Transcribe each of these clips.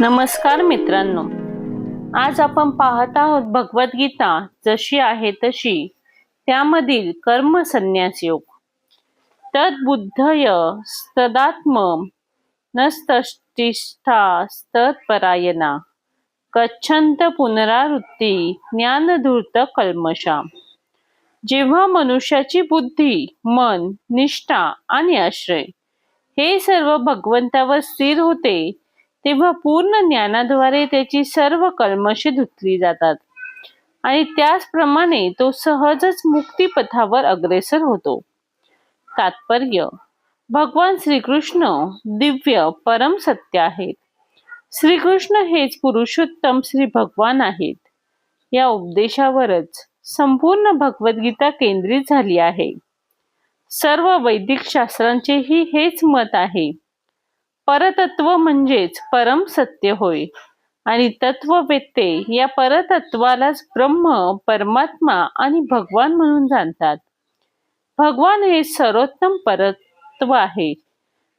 नमस्कार मित्रांनो. आज आपण पाहत आहोत भगवद्गीता जशी आहे तशी त्यामधील कर्म संन्यास योग तद्बुद्धय स्तदात्म नस्तिष्ठा स्तत्परायणा कच्छंत पुनरावृत्ती ज्ञानधूर्त कल्मशा जेव्हा मनुष्याची बुद्धी मन निष्ठा आणि आश्रय हे सर्व भगवंतावर स्थिर होते तेव्हा पूर्ण ज्ञानाद्वारे त्याची सर्व कल्मशे धुतली जातात. आणि त्याचप्रमाणे तो सहजच मुक्तिपथावर अग्रेसर होतो. तात्पर्य भगवान श्रीकृष्ण दिव्य परम सत्य आहेत. श्रीकृष्ण हेच पुरुषोत्तम श्री भगवान आहेत. या उपदेशावरच संपूर्ण भगवद्गीता केंद्रित झाली आहे. सर्व वैदिक शास्त्रांचेही हेच मत आहे. परतत्व म्हणजेच परम सत्य होय. आणि तत्ववेत्ते या परतत्वालाच ब्रह्म परमात्मा आणि भगवान म्हणून जाणतात. भगवान हे सर्वोत्तम परत्व आहे.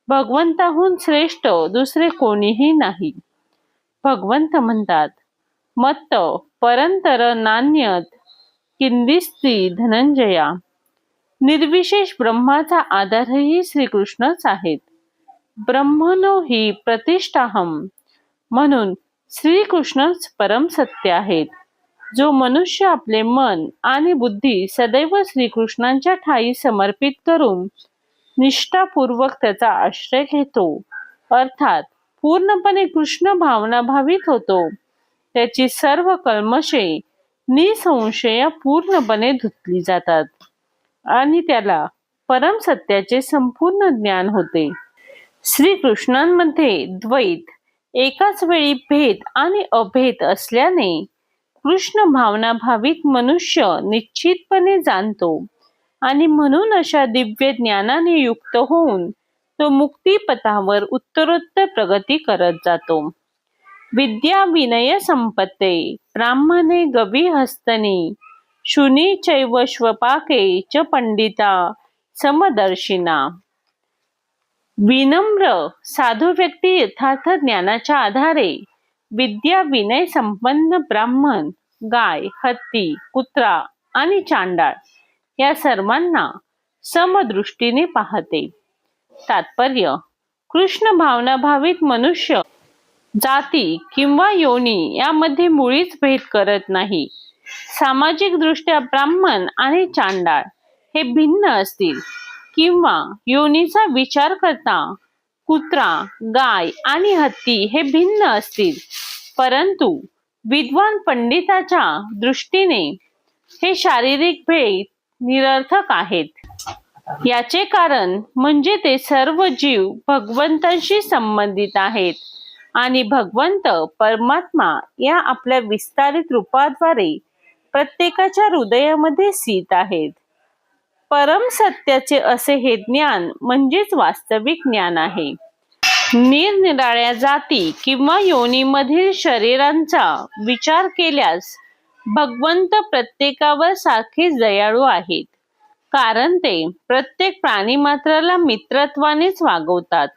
भगवंताहून श्रेष्ठ दुसरे कोणीही नाही. भगवंत म्हणतात मत्त परंतर नान्यत किंदिस्ती धनंजया. निर्विशेष ब्रह्माचा आधारही श्रीकृष्णच आहेत. ब्रह्मनो ही प्रतिष्ठाहम. म्हणून श्रीकृष्णच परम सत्य आहेत. जो मनुष्य आपले मन आणि बुद्धी सदैव श्रीकृष्णांच्या ठाई समर्पित करून निष्ठापूर्वक त्याचा आश्रय घेतो. अर्थात पूर्णपणे कृष्ण भावना भावित होतो. त्याची सर्व कल्मशे निसंशय पूर्णपणे धुतली जातात. आणि त्याला परम सत्याचे संपूर्ण ज्ञान होते. श्रीकृष्णांमध्ये द्वैत एकाच वेळी भेद आणि अभेद असल्याने कृष्ण भावना भावित मनुष्य निश्चितपणे जाणतो आणि म्हणून अशा दिव्य ज्ञानाने युक्त होऊन तो मुक्तीपथावर उत्तरोत्तर प्रगती करत जातो. विद्या विनय संपत्ते ब्राह्मणे गवी हस्तनी शुनी चैव श्वपाके च पंडिता समदर्शिना। विनम्र साधू व्यक्ती यथार्थ ज्ञानाच्या आधारे. विद्या विनय संपन्न ब्राह्मण गाय हत्ती कुत्रा आणि चांडाळ या सर्वांना समदृष्टीने पाहते. तात्पर्य कृष्ण भावनाभावित मनुष्य जाती किंवा योनी यामध्ये मुळीच भेद करत नाही. सामाजिक दृष्ट्या ब्राह्मण आणि चांडाळ हे भिन्न असतील. किंवा योनीचा विचार करता कुत्रा गाय आणि हत्ती हे भिन्न असतील. परंतु विद्वान पंडिताच्या दृष्टीने हे शारीरिक भेद निरर्थक आहेत. याचे कारण म्हणजे ते सर्व जीव भगवंतांशी संबंधित आहेत आणि भगवंत परमात्मा या आपल्या विस्तारित रूपाद्वारे प्रत्येकाच्या हृदयामध्ये स्थित आहेत. परम सत्याचे असे हे ज्ञान म्हणजेच वास्तविक ज्ञान आहे. निरनिराळ्या जाती किंवा योनीमधील शरीरांचा विचार केल्यास भगवंत प्रत्येकावर सारखेच दयाळू आहेत. कारण ते प्रत्येक प्राणी मात्राला मित्रत्वानेच वागवतात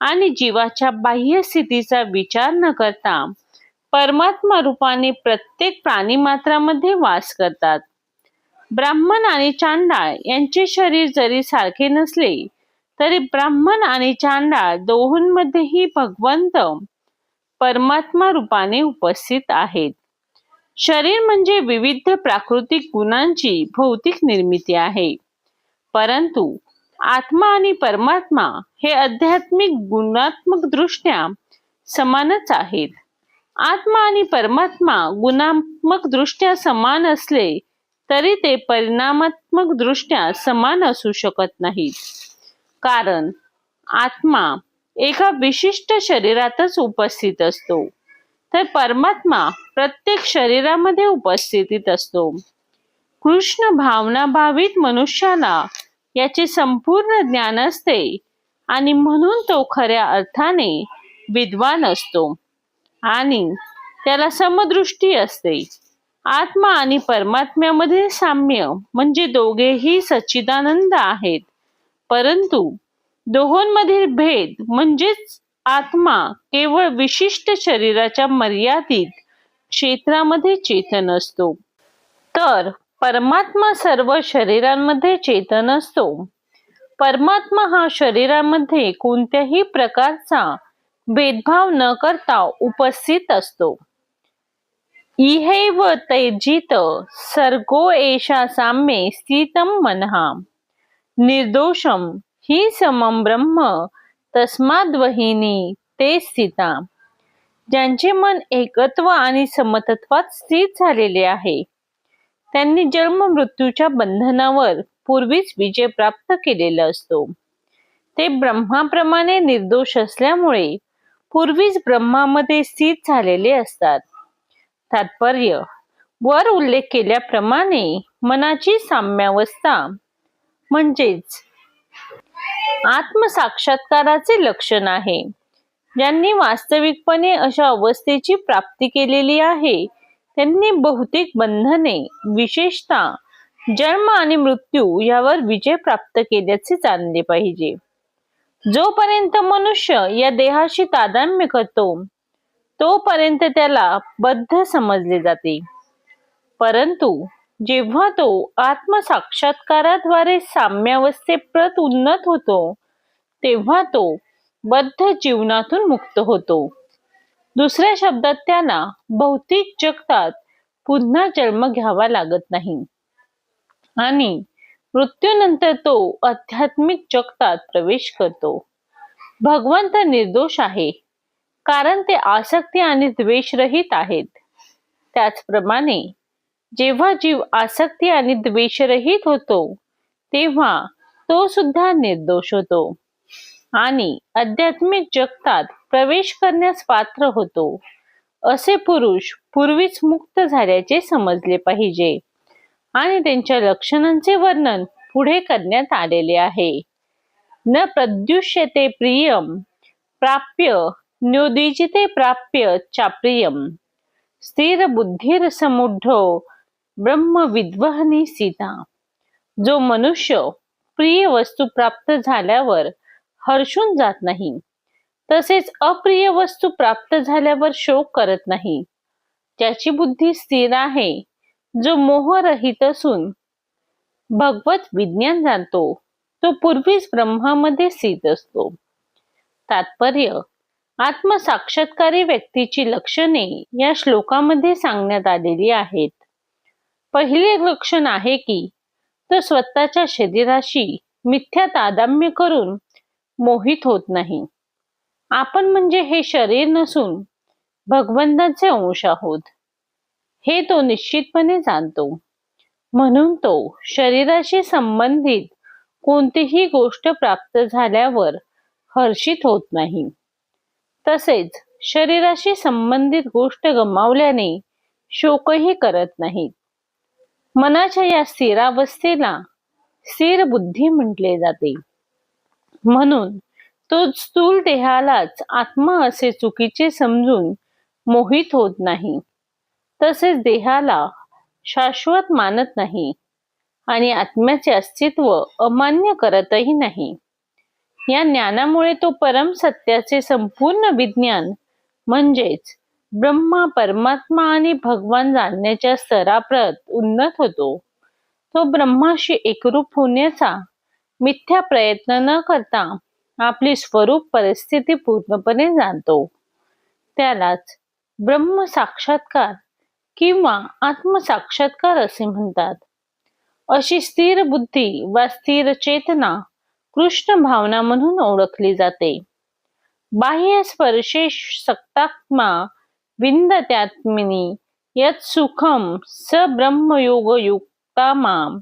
आणि जीवाच्या बाह्य स्थितीचा विचार न करता परमात्मा रूपाने प्रत्येक प्राणी मात्रामध्ये वास करतात. ब्राह्मण आणि चांडाळ यांचे शरीर जरी सारखे नसले तरी ब्राह्मण आणि चांडाळ दोहोंमध्येही भगवंत परमात्मा रूपाने उपस्थित आहेत. शरीर म्हणजे विविध प्राकृतिक गुणांची भौतिक निर्मिती आहे. परंतु आत्मा आणि परमात्मा हे आध्यात्मिक गुणात्मक दृष्ट्या समानच आहेत. आत्मा आणि परमात्मा गुणात्मक दृष्ट्या समान असले तरी ते परिणामात्मक दृष्ट्या समान असू शकत नाहीत. कारण आत्मा एका विशिष्ट शरीरातच उपस्थित असतो. तर परमात्मा प्रत्येक शरीरामध्ये उपस्थितीत असतो. कृष्ण भावना भावित मनुष्याला याचे संपूर्ण ज्ञान असते आणि म्हणून तो खऱ्या अर्थाने विद्वान असतो. आणि त्याला समदृष्टी असते. आत्मा आणि परमात्म्यामध्ये साम्य म्हणजे दोघेही सच्चिदानंद आहेत. परंतु दोहोंमधील भेद म्हणजेच आत्मा केवळ विशिष्ट शरीराच्या मर्यादित क्षेत्रामध्ये चेतन असतो. तर परमात्मा सर्व शरीरांमध्ये चेतन असतो. परमात्मा हा शरीरामध्ये कोणत्याही प्रकारचा भेदभाव न करता उपस्थित असतो. इहैव तैर्जित सर्गो एषा साम्ये स्थितं मनहा निर्दोषं ही समं ब्रह्म तस्माद्वहिनी ते स्थिता ज्यांचे मन एकत्व आणि समतत्वात स्थित झालेले आहे त्यांनी जन्म मृत्यूच्या बंधनावर पूर्वीच विजय प्राप्त केलेला असतो। ते ब्रह्माप्रमाणे निर्दोष असल्यामुळे पूर्वीच ब्रह्मामध्ये स्थित झालेले असतात। तात्पर्य. वर उल्लेख केल्याप्रमाणे मनाची साम्यावस्था म्हणजेच आत्मसाक्षात्काराचे लक्षण आहे. ज्यांनी वास्तविकपणे अशा अवस्थेची प्राप्ती केलेली आहे त्यांनी बहुतेक बंधने विशेषतः जन्म आणि मृत्यू यावर विजय प्राप्त केल्याचे जाणले पाहिजे. जोपर्यंत मनुष्य या देहाशी तादाम्य करतो तोपर्यंत त्याला बद्ध समजले जाते. परंतु जेव्हा तो आत्मसाक्षात्काराद्वारे साम्यावस्थेप्रत उन्नत होतो तेव्हा तो बद्ध जीवनातून मुक्त होतो. दुसऱ्या शब्दात त्याला भौतिक जगतात पुन्हा जन्म घ्यावा लागत नाही. आणि मृत्यूनंतर तो आध्यात्मिक जगतात प्रवेश करतो. भगवंत निर्दोष आहे. कारण ते आसक्ती आणि द्वेषरहित आहेत. त्याचप्रमाणे जेव्हा जीव आसक्ती आणि द्वेषरहित होतो तेव्हा तो सुद्धा निर्दोष होतो आणि आध्यात्मिक जगतात प्रवेश करण्यास पात्र होतो. असे पुरुष पूर्वीच मुक्त झाल्याचे समजले पाहिजे आणि त्यांच्या लक्षणांचे वर्णन पुढे करण्यात आलेले आहे. न प्रद्युष्यते प्रियम प्राप्य न्युदिजिते प्राप्य चाप्रियम। स्थिर बुद्धिर समुढो ब्रह्म विद्वहनी सीता। जो मनुष्य प्रिय वस्तू प्राप्त झाल्यावर हर्षून जात नाही तसेच अप्रिय वस्तू प्राप्त झाल्यावर शोक करत नाही। ज्याची बुद्धी स्थिर आहे जो मोहरहित असून भगवत विज्ञान जाणतो तो पूर्वीच ब्रह्मामध्ये स्थित असतो। तात्पर्य आत्मसाक्षात्कारी व्यक्तीची लक्षणे या श्लोकामध्ये सांगण्यात आलेली आहेत. पहिले लक्षण आहे की तो स्वतःच्या शरीराशी मिथ्या तादाम्य करून मोहित होत नाही. आपण म्हणजे हे शरीर नसून भगवंताचे अंश आहोत. हे तो निश्चितपणे जाणतो. म्हणून तो शरीराशी संबंधित कोणतीही गोष्ट प्राप्त झाल्यावर हर्षित होत नाही. तसेच शरीराशी संबंधित गोष्ट गमावल्याने शोकही करत नाही मनाच्या या स्थिरावस्थेला स्थिर बुद्धी म्हटले जाते. म्हणून तो स्थूल देहालाच आत्मा असे चुकीचे समजून मोहित होत नाही. तसेच देहाला शाश्वत मानत नाही आणि आत्म्याचे अस्तित्व अमान्य करतही नाही. या ज्ञानामुळे तो परम सत्याचे संपूर्ण विज्ञान म्हणजेच ब्रह्मा परमात्मा आणि भगवान जाणण्याच्या स्तराप्रत उन्नत होतो. तो ब्रह्माशी एकरूप होण्याचा मिथ्या प्रयत्न न करता आपली स्वरूप परिस्थिती पूर्णपणे जाणतो. त्यालाच ब्रह्म साक्षात्कार किंवा आत्मसाक्षात्कार असे म्हणतात. अशी स्थिर बुद्धी वा स्थिर चेतना कृष्ण भावना म्हणून ओळखली जाते. बाह्य स्पर्शे सक्तात्मा विंदत्यात्मिनी यत सुखम स ब्रह्मयोग युक्ता माम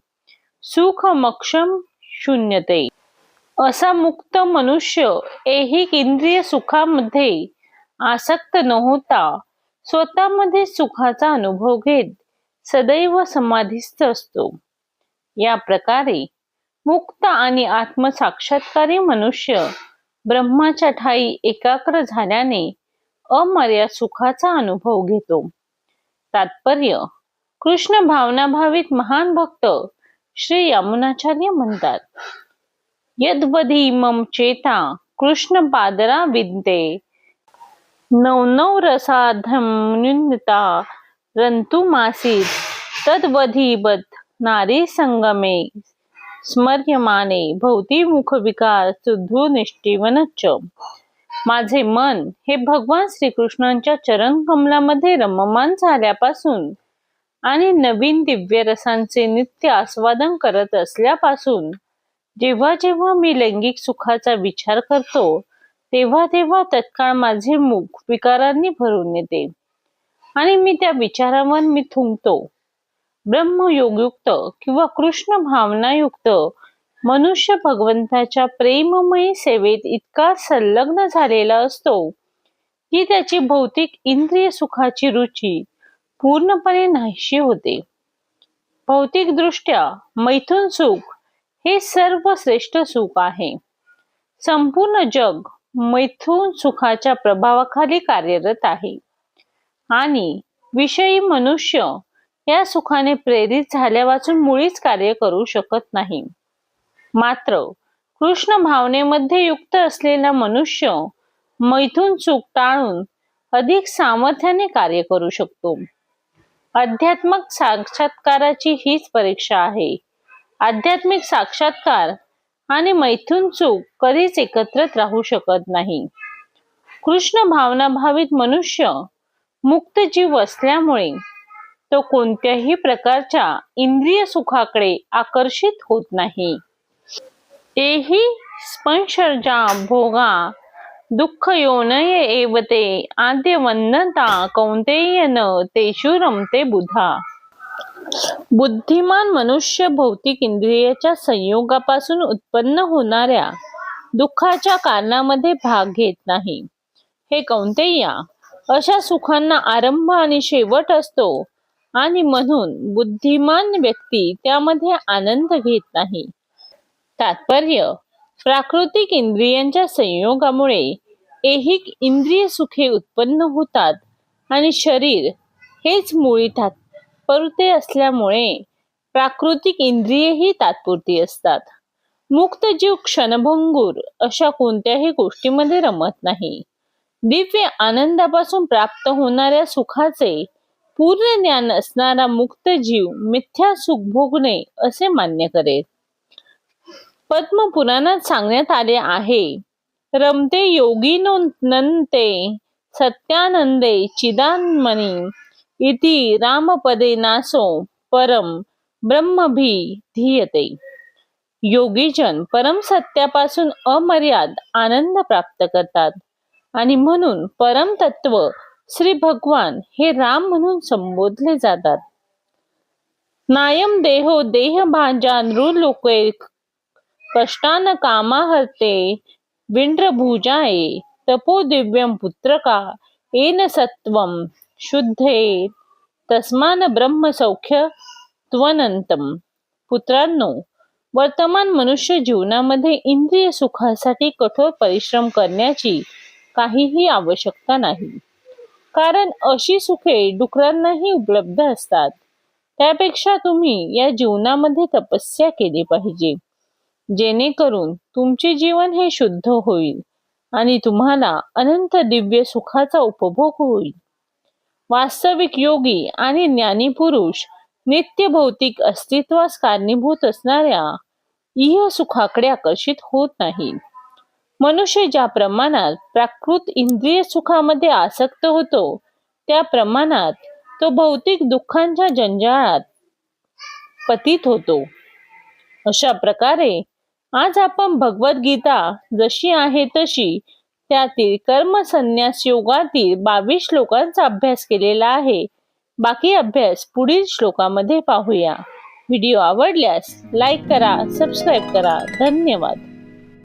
सुखमक्षम शून्यते. असा मुक्त मनुष्य ऐहिक इंद्रिय सुखामध्ये आसक्त न होता स्वतःमध्ये सुखाचा अनुभव घेत सदैव समाधीस्थ असतो. या प्रकारे मुक्त आणि आत्मसाक्षात्कारी मनुष्य ब्रह्माच्या ठाई एकाग्र झाल्याने अमर्याद सुखाचा अनुभव घेतो. तात्पर्य कृष्ण भावनाभावित महान भक्त श्री यमुनाचार्य म्हणतात यद्वधी मम चेता कृष्ण पादरा विद्ये नवनव रसाधम्युन्नता रंतु मासीत तद्वधीबत नारी संगमे स्मर्यमाने भोवती मुखविकार सुधू निष्ठीवनच माझे मन हे भगवान श्रीकृष्णांच्या चरण कमलामध्ये रममान झाल्यापासून आणि नवीन दिव्य रसांचे नित्य आस्वादन करत असल्यापासून जेव्हा जेव्हा मी लैंगिक सुखाचा विचार करतो तेव्हा तेव्हा तत्काळ माझे मुख विकारांनी भरून येते. आणि मी त्या विचारावर मी थुंकतो. ब्रह्मयोगयुक्त किंवा कृष्ण भावनायुक्त मनुष्य भगवंताच्या प्रेममयी सेवेत इतका संलग्न झालेला असतो की त्याची भौतिक इंद्रिय सुखाची रुची पूर्णपणे नाहीशी होते. भौतिक दृष्ट्या सुख हे सर्व श्रेष्ठ सुख आहे. संपूर्ण जग मैथून सुखाच्या प्रभावाखाली कार्यरत आहे. आणि विषयी मनुष्य या सुखाने प्रेरित झाल्या वाचून मुळीच कार्य करू शकत नाही. मात्र कृष्ण भावनेमध्ये युक्त असलेला मनुष्य मैथून चूक टाळून अधिक सामर्थ्याने कार्य करू शकतो. आध्यात्मिक साक्षात्काराची हीच परीक्षा आहे. आध्यात्मिक साक्षात्कार आणि मैथून चूक कधीच एकत्रित राहू शकत नाही. कृष्ण भावनाभावित मनुष्य मुक्त जीव असल्यामुळे तो कोणत्याही प्रकारच्या इंद्रिय सुखाकडे आकर्षित होत नाही. तेही स्पंशर्जा भोगा दुःख योनय एवते आद्य वन्नता न तेषु रमते बुधा. बुद्धिमान मनुष्य भौतिक इंद्रियाच्या संयोगापासून उत्पन्न होणाऱ्या दुःखाच्या कारणामध्ये भाग घेत नाही. हे कौंतेया अशा सुखांना आरंभ आणि शेवट असतो आणि म्हणून बुद्धिमान व्यक्ती त्यामध्ये आनंद घेत नाही. तात्पर्य प्राकृतिक इंद्रियांच्या संयोगामुळे ऐहिक इंद्रिय सुखे उत्पन्न होतात आणि शरीर हेच मुळी तात्पुरते असल्यामुळे प्राकृतिक इंद्रियही तात्पुरती असतात. मुक्त जीव क्षणभंगूर अशा कोणत्याही गोष्टीमध्ये रमत नाही. दिव्य आनंदापासून प्राप्त होणाऱ्या सुखाचे पूर्ण ज्ञान असणारा मुक्त जीव मिथ्या सुख भोगणे असे मान्य करेल. पद्मपुराणात सांगण्यात आले आहे रमते योगी नंते सत्यानंदे चिदानमणी इति रामपदे नासो परम ब्रह्मभी धीयते. योगीजन परम सत्यापासून अमर्याद आनंद प्राप्त करतात आणि म्हणून परम तत्व श्री भगवान हे राम म्हणून संबोधले जातात. नायम देहो देह भांजा नृलोके कष्टान कामाहर्ते विंड्रभुजाये तपो दिव्यम पुत्रका येन सत्वम शुद्धे तस्मान ब्रह्म सौख्य त्वनंतम पुत्रांनो वर्तमान मनुष्य जीवनामध्ये इंद्रिय सुखासाठी कठोर परिश्रम करण्याची काहीही आवश्यकता नाही. कारण अशी सुखे डुकरांनाही उपलब्ध असतात. त्यापेक्षा तुम्ही या जीवनामध्ये तपस्या केली पाहिजे. जेणेकरून तुमचे जीवन हे शुद्ध होईल आणि तुम्हाला अनंत दिव्य सुखाचा उपभोग होईल. वास्तविक योगी आणि ज्ञानी पुरुष नित्य भौतिक अस्तित्वास कारणीभूत असणाऱ्या इह सुखाकडे आकर्षित होत नाही मनुष्य ज्या प्रमाणात प्राकृत इंद्रिय सुखामध्ये आसक्त होतो त्या प्रमाणात तो भौतिक दुःखांच्या जंजाळात पतित होतो. अशा प्रकारे आज आपण भगवद्गीता जशी आहे तशी त्यातील कर्म संन्यास योगातील बावीस श्लोकांचा अभ्यास केलेला आहे. बाकी अभ्यास पुढील श्लोकामध्ये पाहूया. व्हिडिओ आवडल्यास लाईक करा सबस्क्राईब करा. धन्यवाद.